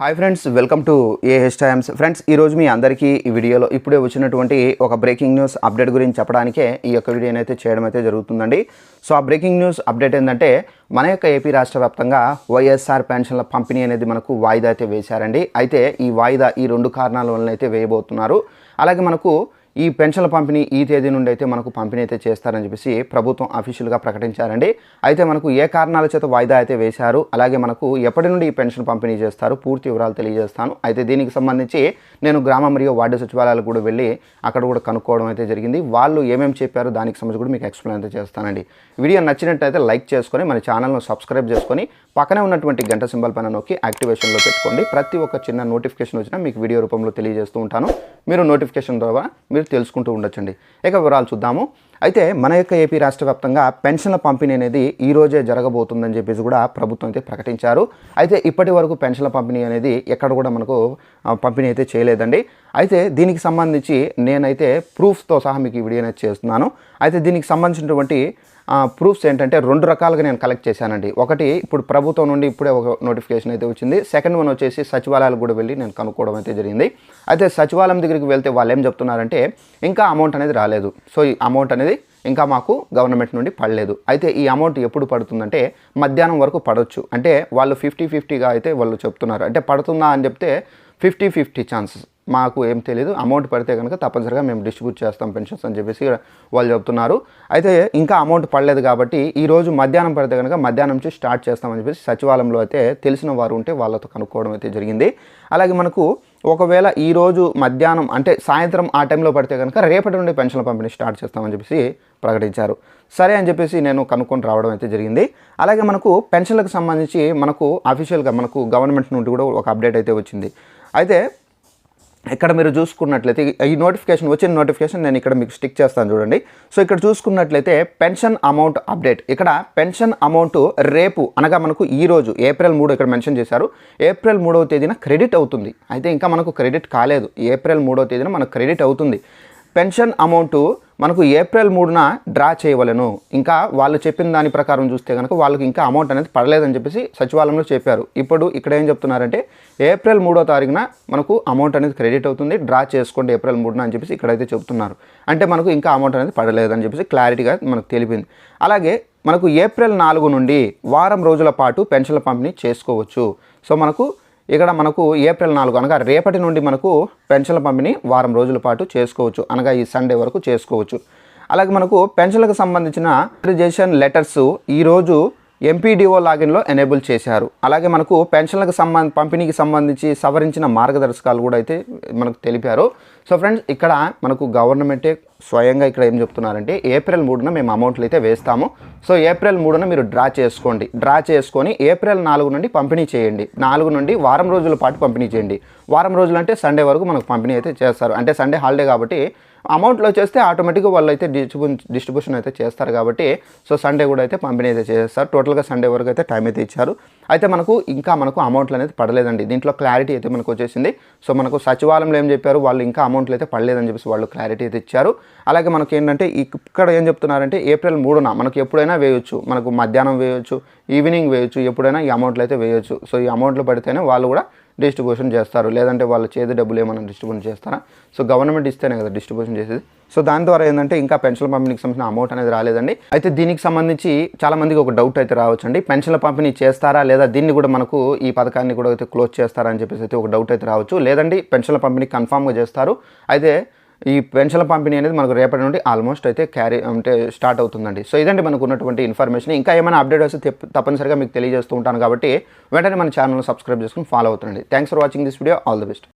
Hi friends welcome to A times friends ఈరోజు మీ అందరికీ ఈ వీడియోలో ఇప్పుడే వచ్చినటువంటి ఒక బ్రేకింగ్ న్యూస్ అప్డేట్ గురించి చెప్పడానికే ఈ యొక్క వీడియోని అయితే చేయడం అయితే జరుగుతుందండి. సో ఆ బ్రేకింగ్ న్యూస్ అప్డేట్ ఏంటంటే మన యొక్క ఏపీ రాష్ట్ర వ్యాప్తంగా వైఎస్ఆర్ పెన్షన్ల పంపిణీ అనేది మనకు వాయిదా అయితే వేశారండి. అయితే ఈ వాయిదా ఈ రెండు కారణాల వలన అయితే వేయబోతున్నారు. అలాగే మనకు ఈ పెన్షన్ల పంపిణీ ఈ తేదీ నుండి అయితే మనకు పంపిణీ అయితే చేస్తారని చెప్పేసి ప్రభుత్వం అఫీషియల్గా ప్రకటించారండి. అయితే మనకు ఏ కారణాల చేత వాయిదా అయితే వేశారు అలాగే మనకు ఎప్పటి నుండి ఈ పెన్షన్ పంపిణీ చేస్తారు పూర్తి వివరాలు తెలియజేస్తాను. అయితే దీనికి సంబంధించి నేను గ్రామ మరియు వార్డు సచివాలయాలకు కూడా వెళ్ళి అక్కడ కూడా కనుక్కోవడం అయితే జరిగింది. వాళ్ళు ఏమేమి చెప్పారు దానికి సంబంధించి కూడా మీకు ఎక్స్ప్లెయిన్ అయితే చేస్తానండి. వీడియో నచ్చినట్టయితే లైక్ చేసుకొని మన ఛానల్ను సబ్స్క్రైబ్ చేసుకొని పక్కనే ఉన్నటువంటి గంట సింబల్ పైన నొక్కి యాక్టివేషన్లో పెట్టుకోండి. ప్రతి ఒక్క చిన్న నోటిఫికేషన్ వచ్చినా మీకు వీడియో రూపంలో తెలియజేస్తూ ఉంటాను. మీరు నోటిఫికేషన్ ద్వారా మీరు తెలుసుకుంటూ ఉండొచ్చండి. ఇక వివరాలు చూద్దాము. అయితే మన యొక్క ఏపీ రాష్ట్ర వ్యాప్తంగా పెన్షన్ల పంపిణీ అనేది ఈ రోజే జరగబోతుందని చెప్పేసి కూడా ప్రభుత్వం అయితే ప్రకటించారు. అయితే ఇప్పటి వరకు పెన్షన్ల పంపిణీ అనేది ఎక్కడ కూడా మనకు పంపిణీ అయితే చేయలేదండి. అయితే దీనికి సంబంధించి నేనైతే ప్రూఫ్తో సహా మీకు ఈ వీడియో అనేది చేస్తున్నాను. అయితే దీనికి సంబంధించినటువంటి ప్రూఫ్స్ ఏంటంటే రెండు రకాలుగా నేను కలెక్ట్ చేశానండి. ఒకటి ఇప్పుడు ప్రభుత్వం నుండి ఇప్పుడే ఒక నోటిఫికేషన్ అయితే వచ్చింది. సెకండ్ వన్ వచ్చేసి సచివాలయాలు కూడా వెళ్ళి నేను కనుక్కోవడం అయితే జరిగింది. అయితే సచివాలయం దగ్గరికి వెళ్తే వాళ్ళు ఏం చెప్తున్నారంటే ఇంకా అమౌంట్ అనేది రాలేదు. సో ఈ అమౌంట్ అనేది ఇంకా మాకు గవర్నమెంట్ నుండి పడలేదు. అయితే ఈ అమౌంట్ ఎప్పుడు పడుతుందంటే మధ్యాహ్నం వరకు పడవచ్చు అంటే వాళ్ళు ఫిఫ్టీ ఫిఫ్టీగా అయితే వాళ్ళు చెప్తున్నారు. అంటే పడుతుందా అని చెప్తే ఫిఫ్టీ ఫిఫ్టీ ఛాన్సెస్ మాకు ఏం తెలియదు అమౌంట్ పడితే కనుక తప్పనిసరిగా మేము డిస్ట్రిబ్యూట్ చేస్తాం పెన్షన్స్ అని చెప్పేసి వాళ్ళు చెప్తున్నారు. అయితే ఇంకా అమౌంట్ పడలేదు కాబట్టి ఈ రోజు మధ్యాహ్నం పడితే కనుక మధ్యాహ్నం నుంచి స్టార్ట్ చేస్తామని చెప్పేసి సచివాలయంలో అయితే తెలిసిన వారు ఉంటే వాళ్ళతో కనుక్కోవడం అయితే జరిగింది. అలాగే మనకు ఒకవేళ ఈ రోజు మధ్యాహ్నం అంటే సాయంత్రం ఆ టైంలో పడితే కనుక రేపటి నుండి పెన్షన్ల పంపిణీ స్టార్ట్ చేస్తామని చెప్పేసి ప్రకటించారు. సరే అని చెప్పేసి నేను కనుక్కొని రావడం అయితే జరిగింది. అలాగే మనకు పెన్షన్లకు సంబంధించి మనకు అఫీషియల్గా మనకు గవర్నమెంట్ నుండి కూడా ఒక అప్డేట్ అయితే వచ్చింది. అయితే ఇక్కడ మీరు చూసుకున్నట్లయితే ఈ నోటిఫికేషన్ వచ్చిన నోటిఫికేషన్ నేను ఇక్కడ మీకు స్టిక్ చేస్తాను చూడండి. సో ఇక్కడ చూసుకున్నట్లయితే పెన్షన్ అమౌంట్ అప్డేట్ ఇక్కడ పెన్షన్ అమౌంట్ రేపు అనగా మనకు ఈ రోజు ఏప్రిల్ మూడు ఇక్కడ మెన్షన్ చేశారు. ఏప్రిల్ మూడవ తేదీన క్రెడిట్ అవుతుంది. అయితే ఇంకా మనకు క్రెడిట్ కాలేదు. ఏప్రిల్ మూడవ తేదీన మనకు క్రెడిట్ అవుతుంది. పెన్షన్ అమౌంట్ మనకు ఏప్రిల్ మూడున డ్రా చేయవలను. ఇంకా వాళ్ళు చెప్పిన దాని ప్రకారం చూస్తే కనుక వాళ్ళకి ఇంకా అమౌంట్ అనేది పడలేదని చెప్పేసి సచివాలయంలో చెప్పారు. ఇప్పుడు ఇక్కడ ఏం చెప్తున్నారంటే ఏప్రిల్ మూడో తారీఖున మనకు అమౌంట్ అనేది క్రెడిట్ అవుతుంది డ్రా చేసుకోండి ఏప్రిల్ మూడున అని చెప్పేసి ఇక్కడైతే చెప్తున్నారు. అంటే మనకు ఇంకా అమౌంట్ అనేది పడలేదని చెప్పేసి క్లారిటీగా మనకు తెలిపింది. అలాగే మనకు ఏప్రిల్ నాలుగు నుండి వారం రోజుల పాటు పెన్షన్ల పంపిణీ చేసుకోవచ్చు. సో మనకు ఇక్కడ మనకు ఏప్రిల్ నాలుగు అనగా రేపటి నుండి మనకు పెన్షన్ల పంపిణీ వారం రోజుల పాటు చేసుకోవచ్చు. అనగా ఈ సండే వరకు చేసుకోవచ్చు. అలాగే మనకు పెన్షన్లకు సంబంధించిన అప్రిజేషన్ లెటర్స్ ఈరోజు ఎంపీడీఓ లాగిన్లో ఎనేబుల్ చేశారు. అలాగే మనకు పెన్షన్లకు సంబంధ పంపిణీకి సంబంధించి సవరించిన మార్గదర్శకాలు కూడా అయితే మనకు తెలిపారు. సో ఫ్రెండ్స్ ఇక్కడ మనకు గవర్నమెంటే స్వయంగా ఇక్కడ ఏం చెప్తున్నారంటే ఏప్రిల్ మూడున మేము అమౌంట్లు అయితే వేస్తాము. సో ఏప్రిల్ మూడున మీరు డ్రా చేసుకోండి. డ్రా చేసుకొని ఏప్రిల్ నాలుగు నుండి పంపిణీ చేయండి. నాలుగు నుండి వారం రోజుల పాటు పంపిణీ చేయండి. వారం రోజులు అంటే సండే వరకు మనకు పంపిణీ అయితే చేస్తారు. అంటే సండే హాలిడే కాబట్టి అమౌంట్లో చేస్తే ఆటోమేటిక్గా వాళ్ళు అయితే డిస్ట్రిబ్యూ డిస్ట్రిబ్యూషన్ అయితే చేస్తారు కాబట్టి సో సండే కూడా అయితే పంపిణీ అయితే చేస్తారు టోటల్గా సండే వరకు అయితే టైం అయితే ఇచ్చారు. అయితే మనకు ఇంకా మనకు అమౌంట్లు అనేది పడలేదండి. దీంట్లో క్లారిటీ అయితే మనకు వచ్చేసింది. సో మనకు సచివాలయంలో ఏం చెప్పారు? వాళ్ళు ఇంకా అమౌంట్లు అయితే పడలేదని చెప్పేసి వాళ్ళు క్లారిటీ అయితే ఇచ్చారు. అలాగే మనకి ఏంటంటే ఇక్కడ ఏం చెప్తున్నారంటే ఏప్రిల్ మూడున మనకు ఎప్పుడైనా వేయొచ్చు. మనకు మధ్యాహ్నం వేయొచ్చు. ఈవినింగ్ వేయొచ్చు. ఎప్పుడైనా ఈ అమౌంట్లు అయితే వేయొచ్చు. సో ఈ అమౌంట్లు పడితేనే వాళ్ళు కూడా డిస్ట్రిబ్యూషన్ చేస్తారు. లేదంటే వాళ్ళ చేతి డబ్బులు ఏమైనా డిస్ట్రిబ్యూషన్ చేస్తారా? సో గవర్నమెంట్ ఇస్తేనే కదా డిస్ట్రిబ్యూషన్ చేసేది. సో దాని ద్వారా ఏంటంటే ఇంకా పెన్షన్ పంపిణీకి సంబంధించిన అమౌంట్ అనేది రాలేదండి. అయితే దీనికి సంబంధించి చాలా మందికి ఒక డౌట్ అయితే రావచ్చండి. పెన్షన్ల పంపిణీ చేస్తారా? లేదా దీన్ని కూడా మనకు ఈ పథకాన్ని కూడా అయితే క్లోజ్ చేస్తారా అని చెప్పేసి అయితే ఒక డౌట్ అయితే రావచ్చు. లేదండి పెన్షన్ల పంపిణీ కన్ఫామ్గా చేస్తారు. అయితే ఈ పెన్షన్ల పంపిణీ అనేది మనకు రేపటి నుండి ఆల్మోస్ట్ అయితే క్యారీ అంటే స్టార్ట్ అవుతుందండి. సో ఇదండి మనకు ఉన్నటువంటి ఇన్ఫర్మేషన్ ఇంకా ఏమైనా అప్డేట్ వస్తే తప్పనిసరిగా మీకు తెలియజేస్తూ ఉంటాను కాబట్టి వెంటనే మన ఛానల్ సబ్స్క్రైబ్ చేసుకుని follow అవుతుండండి. Thanks for watching this video all the best